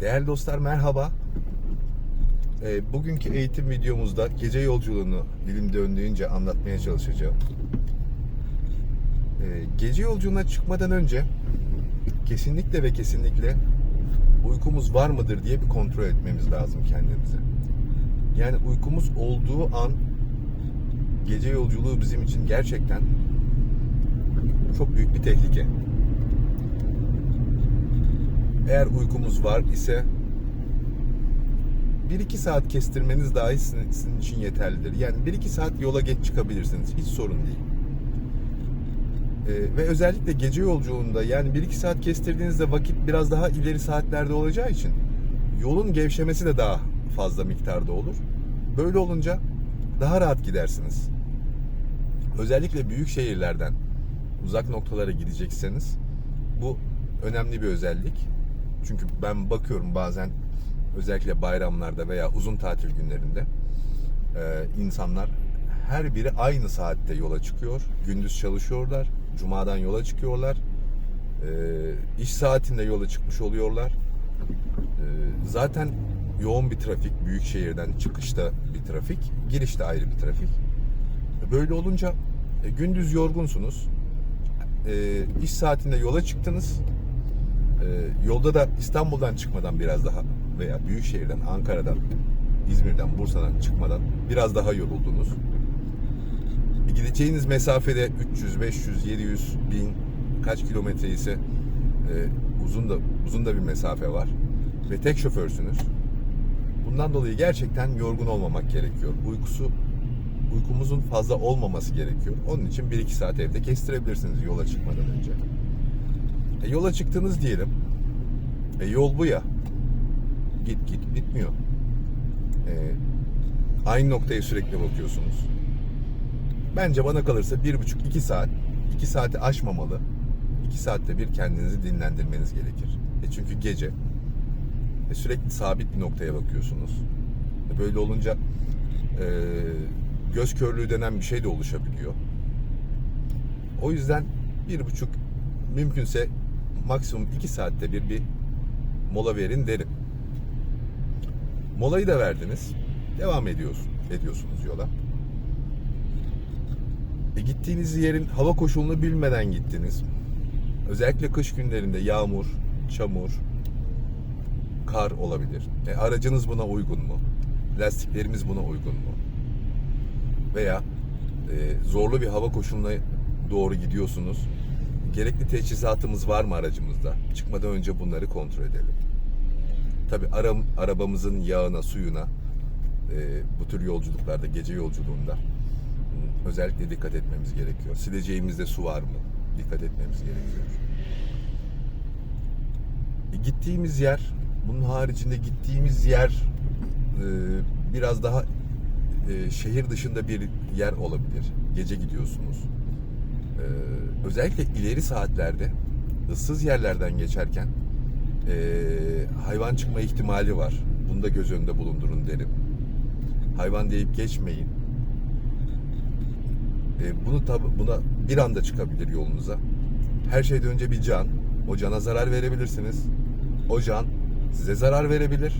Değerli dostlar merhaba. Ee, bugünkü eğitim videomuzda gece yolculuğunu dilim döndüğünce anlatmaya çalışacağım. Ee, gece yolculuğuna çıkmadan önce kesinlikle ve kesinlikle uykumuz var mıdır diye bir kontrol etmemiz lazım kendimizi. Yani uykumuz olduğu an gece yolculuğu bizim için gerçekten çok büyük bir tehlike. Eğer uykumuz var ise 1-2 saat kestirmeniz dahi sizin, sizin için yeterlidir. Yani 1-2 saat yola geç çıkabilirsiniz. Hiç sorun değil. Ee, ve özellikle gece yolculuğunda yani 1-2 saat kestirdiğinizde vakit biraz daha ileri saatlerde olacağı için yolun gevşemesi de daha fazla miktarda olur. Böyle olunca daha rahat gidersiniz. Özellikle büyük şehirlerden uzak noktalara gidecekseniz bu önemli bir özellik. Çünkü ben bakıyorum bazen özellikle bayramlarda veya uzun tatil günlerinde e, insanlar her biri aynı saatte yola çıkıyor. Gündüz çalışıyorlar. Cumadan yola çıkıyorlar. E, iş saatinde yola çıkmış oluyorlar. E, zaten yoğun bir trafik. Büyük şehirden çıkışta bir trafik. Girişte ayrı bir trafik. Böyle olunca gündüz yorgunsunuz. İş saatinde yola çıktınız. E, yolda da İstanbul'dan çıkmadan biraz daha veya büyük şehirden, Ankara'dan, İzmir'den, Bursa'dan çıkmadan biraz daha yoruldunuz. E, gideceğiniz mesafede 300, 500, 700, 1000 kaç kilometre ise e, uzun da uzun da bir mesafe var ve tek şoförsünüz. Bundan dolayı gerçekten yorgun olmamak gerekiyor. Uykusu uykumuzun fazla olmaması gerekiyor. Onun için 1-2 saat evde kestirebilirsiniz yola çıkmadan önce. E, yola çıktınız diyelim. E, yol bu ya. Git git bitmiyor. E, aynı noktaya sürekli bakıyorsunuz. Bence bana kalırsa bir buçuk iki saat, iki saati aşmamalı. İki saatte bir kendinizi dinlendirmeniz gerekir. E çünkü gece e sürekli sabit bir noktaya bakıyorsunuz. E böyle olunca e, göz körlüğü denen bir şey de oluşabiliyor. O yüzden bir buçuk mümkünse maksimum iki saatte bir bir mola verin derim. Molayı da verdiniz. Devam ediyorsun, ediyorsunuz yola. E gittiğiniz yerin hava koşulunu bilmeden gittiniz. Özellikle kış günlerinde yağmur, çamur, kar olabilir. E, aracınız buna uygun mu? Lastiklerimiz buna uygun mu? Veya e, zorlu bir hava koşuluna doğru gidiyorsunuz. Gerekli teçhizatımız var mı aracımızda? Çıkmadan önce bunları kontrol edelim. Tabi aram, arabamızın yağına, suyuna e, bu tür yolculuklarda, gece yolculuğunda özellikle dikkat etmemiz gerekiyor. Sileceğimizde su var mı? Dikkat etmemiz gerekiyor. E, gittiğimiz yer, bunun haricinde gittiğimiz yer e, biraz daha e, şehir dışında bir yer olabilir. Gece gidiyorsunuz. E, özellikle ileri saatlerde ıssız yerlerden geçerken e, hayvan çıkma ihtimali var. Bunu da göz önünde bulundurun derim. Hayvan deyip geçmeyin. E, bunu tabi buna bir anda çıkabilir yolunuza. Her şeyden önce bir can. O cana zarar verebilirsiniz. O can size zarar verebilir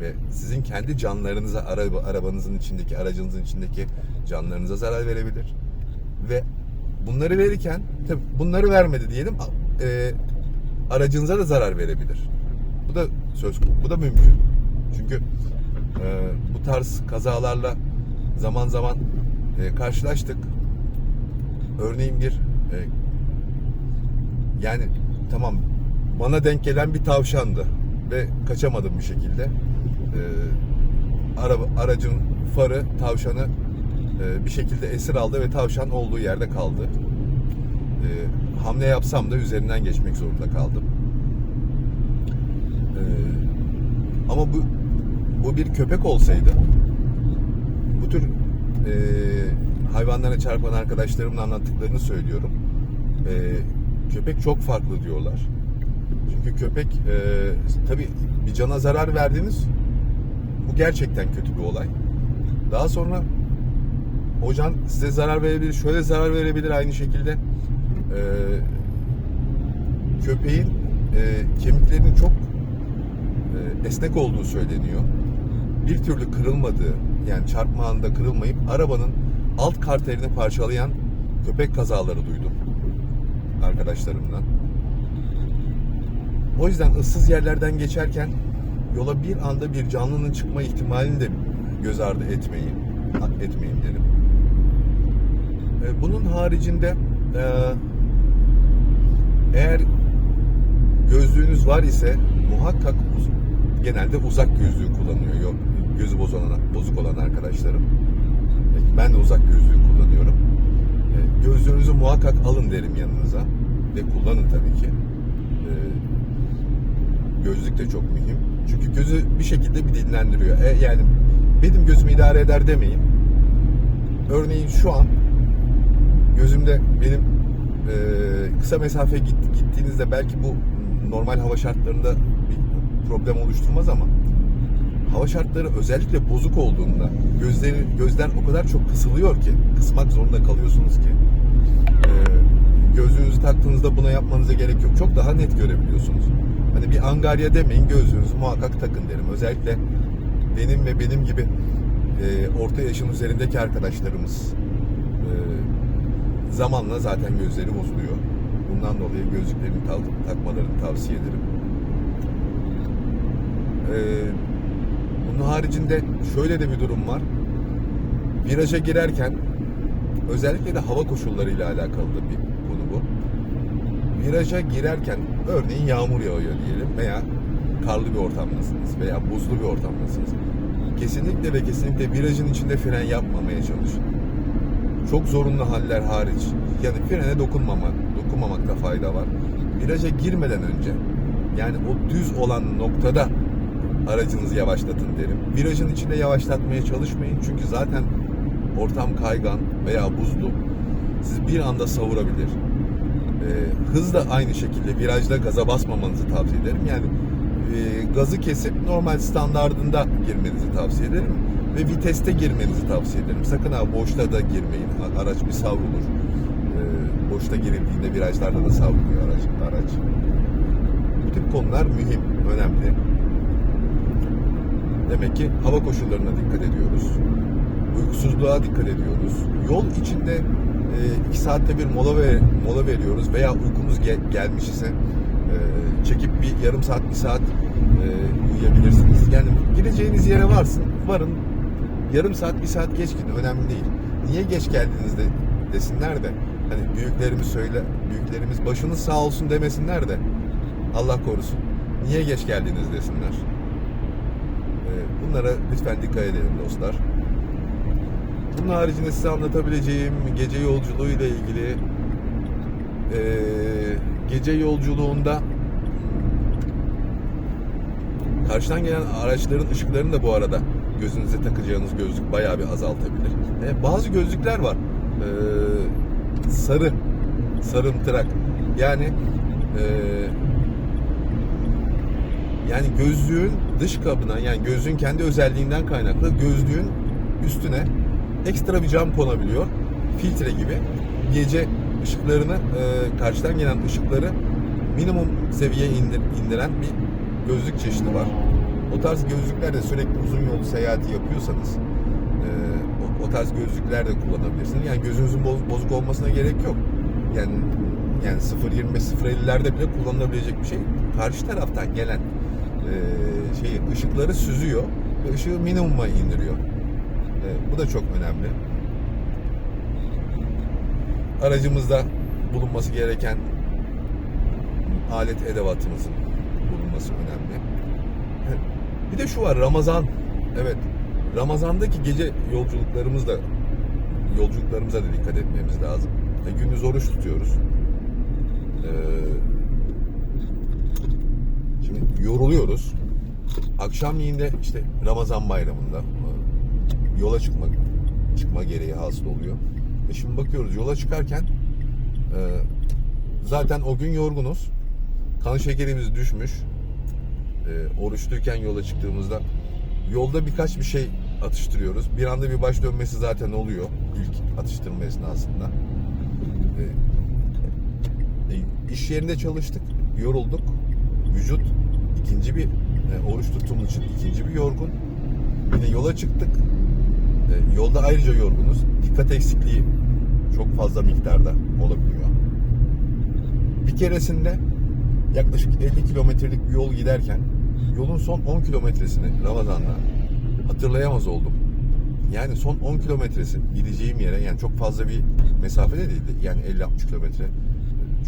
ve sizin kendi canlarınıza araba, arabanızın içindeki aracınızın içindeki canlarınıza zarar verebilir ve bunları verirken tabi bunları vermedi diyelim e, aracınıza da zarar verebilir. Bu da söz bu da mümkün. Çünkü e, bu tarz kazalarla zaman zaman e, karşılaştık. Örneğin bir e, yani tamam bana denk gelen bir tavşandı ve kaçamadım bir şekilde. E, araba, aracın farı tavşanı e, bir şekilde esir aldı ve tavşan olduğu yerde kaldı. E, hamle yapsam da üzerinden geçmek zorunda kaldım. E, ama bu bu bir köpek olsaydı bu tür e, hayvanlara çarpan arkadaşlarımın anlattıklarını söylüyorum. E, köpek çok farklı diyorlar. Çünkü köpek e, tabi bir cana zarar verdiniz. Bu gerçekten kötü bir olay. Daha sonra o can size zarar verebilir, şöyle zarar verebilir aynı şekilde. E, köpeğin e, kemiklerinin çok esnek olduğu söyleniyor. Bir türlü kırılmadığı, yani çarpma anında kırılmayıp arabanın alt karterini parçalayan köpek kazaları duydum arkadaşlarımdan. O yüzden ıssız yerlerden geçerken yola bir anda bir canlının çıkma ihtimalini de göz ardı etmeyin, etmeyin derim. E, Bunun haricinde e, eğer gözlüğünüz var ise muhakkak genelde uzak gözlüğü kullanıyor yok gözü bozuk olan, bozuk olan arkadaşlarım. Ben de uzak gözlüğü kullanıyorum. E, Gözlüğünüzü muhakkak alın derim yanınıza ve kullanın tabii ki. Gözlük de çok mühim. Çünkü gözü bir şekilde bir dinlendiriyor. Yani benim gözüm idare eder demeyin. Örneğin şu an gözümde benim e, kısa mesafe git, gittiğinizde belki bu normal hava şartlarında bir problem oluşturmaz ama hava şartları özellikle bozuk olduğunda gözleri gözler o kadar çok kısılıyor ki kısmak zorunda kalıyorsunuz ki e, gözlüğünüzü taktığınızda buna yapmanıza gerek yok. Çok daha net görebiliyorsunuz. Hani bir angarya demeyin gözlüğünüzü muhakkak takın derim. Özellikle benim ve benim gibi e, orta yaşın üzerindeki arkadaşlarımız zamanla zaten gözleri bozuluyor. Bundan dolayı gözlüklerini tak- takmalarını tavsiye ederim. Ee, bunun haricinde şöyle de bir durum var. Viraja girerken özellikle de hava koşullarıyla alakalı da bir konu bu. Viraja girerken örneğin yağmur yağıyor diyelim veya karlı bir ortamdasınız veya buzlu bir ortamdasınız. Kesinlikle ve kesinlikle virajın içinde fren yapmamaya çalışın çok zorunlu haller hariç yani frene dokunmama, dokunmamakta fayda var. Viraja girmeden önce yani o düz olan noktada aracınızı yavaşlatın derim. Virajın içinde yavaşlatmaya çalışmayın çünkü zaten ortam kaygan veya buzlu sizi bir anda savurabilir. Ee, hız da aynı şekilde virajda gaza basmamanızı tavsiye ederim. Yani e, gazı kesip normal standardında girmenizi tavsiye ederim ve viteste girmenizi tavsiye ederim. Sakın ha boşta da girmeyin. Araç bir savrulur. Ee, boşta girildiğinde virajlarda da savruluyor araç. araç. Bu tip konular mühim, önemli. Demek ki hava koşullarına dikkat ediyoruz. Uykusuzluğa dikkat ediyoruz. Yol içinde e, iki saatte bir mola ver, mola veriyoruz veya uykumuz gel- gelmiş ise e, çekip bir yarım saat bir saat e, uyuyabilirsiniz. Yani gideceğiniz yere varsın, varın. Yarım saat bir saat geç gidin önemli değil. Niye geç geldiniz de desinler de hani büyüklerimiz söyle büyüklerimiz başınız sağ olsun demesinler de Allah korusun. Niye geç geldiniz desinler. E, bunlara lütfen dikkat edelim dostlar. Bunun haricinde size anlatabileceğim gece yolculuğu ile ilgili eee, gece yolculuğunda karşıdan gelen araçların ışıklarını da bu arada gözünüze takacağınız gözlük bayağı bir azaltabilir. E, bazı gözlükler var. Eee, sarı, sarımtırak. Yani eee yani gözlüğün dış kabına yani gözlüğün kendi özelliğinden kaynaklı gözlüğün üstüne ekstra bir cam konabiliyor. Filtre gibi. Gece ışıklarını e, karşıdan gelen ışıkları minimum seviyeye indir, indiren bir gözlük çeşidi var. O tarz gözlükler de sürekli uzun yol seyahati yapıyorsanız e, o, o tarz gözlükler de kullanabilirsiniz. Yani gözünüzün boz- bozuk olmasına gerek yok. Yani yani 0.25 0.50'lerde bile kullanılabilecek bir şey. Karşı taraftan gelen e, şeyi ışıkları süzüyor ve ışığı minimuma indiriyor. E, bu da çok önemli. Aracımızda bulunması gereken alet edevatımızın bulunması önemli. Bir de şu var Ramazan. Evet. Ramazandaki gece yolculuklarımız da yolculuklarımıza da dikkat etmemiz lazım. E, gündüz oruç tutuyoruz. Ee, şimdi yoruluyoruz. Akşamleyin de işte Ramazan bayramında e, yola çıkmak çıkma gereği hasıl oluyor. E şimdi bakıyoruz yola çıkarken e, zaten o gün yorgunuz. Kan şekerimiz düşmüş. E, oruçluyken yola çıktığımızda yolda birkaç bir şey atıştırıyoruz. Bir anda bir baş dönmesi zaten oluyor ilk atıştırma esnasında. E, e, iş yerinde çalıştık, yorulduk. Vücut ikinci bir e, oruç tuttuğumuz için ikinci bir yorgun. Yine yola çıktık. E, yolda ayrıca yorgunuz. Dikkat eksikliği çok fazla miktarda olabiliyor. Bir keresinde yaklaşık 50 kilometrelik bir yol giderken yolun son 10 kilometresini Ramazan'da hatırlayamaz oldum. Yani son 10 kilometresi gideceğim yere yani çok fazla bir mesafede değildi. Yani 50-60 kilometre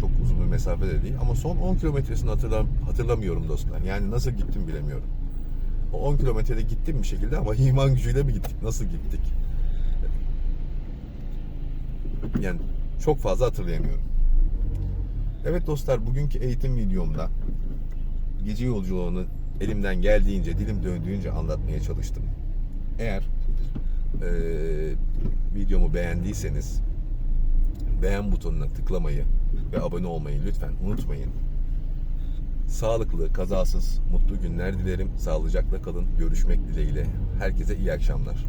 çok uzun bir mesafede değil. Ama son 10 kilometresini hatırlam hatırlamıyorum dostlar. Yani nasıl gittim bilemiyorum. O 10 kilometrede gittim bir şekilde ama iman gücüyle mi gittik? Nasıl gittik? Yani çok fazla hatırlayamıyorum. Evet dostlar bugünkü eğitim videomda gece yolculuğunu elimden geldiğince, dilim döndüğünce anlatmaya çalıştım. Eğer eee, videomu beğendiyseniz beğen butonuna tıklamayı ve abone olmayı lütfen unutmayın. Sağlıklı, kazasız, mutlu günler dilerim. Sağlıcakla kalın. Görüşmek dileğiyle. Herkese iyi akşamlar.